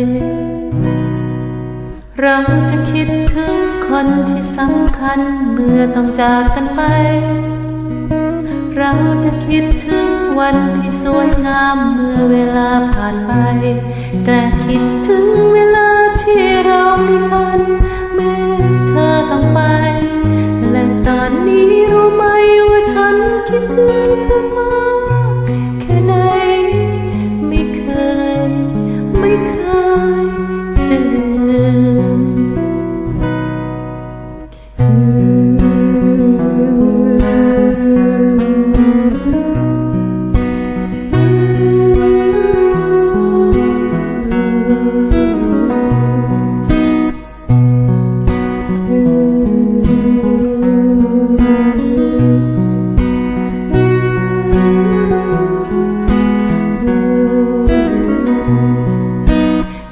ย เราจะคิดถึงคนที่สำคัญเมื่อต้องจากกันไป เราจะคิดถึงวันที่สวยงามเมื่อเวลาผ่านไป แต่คิดถึงเวลาที่เรามีกั ไ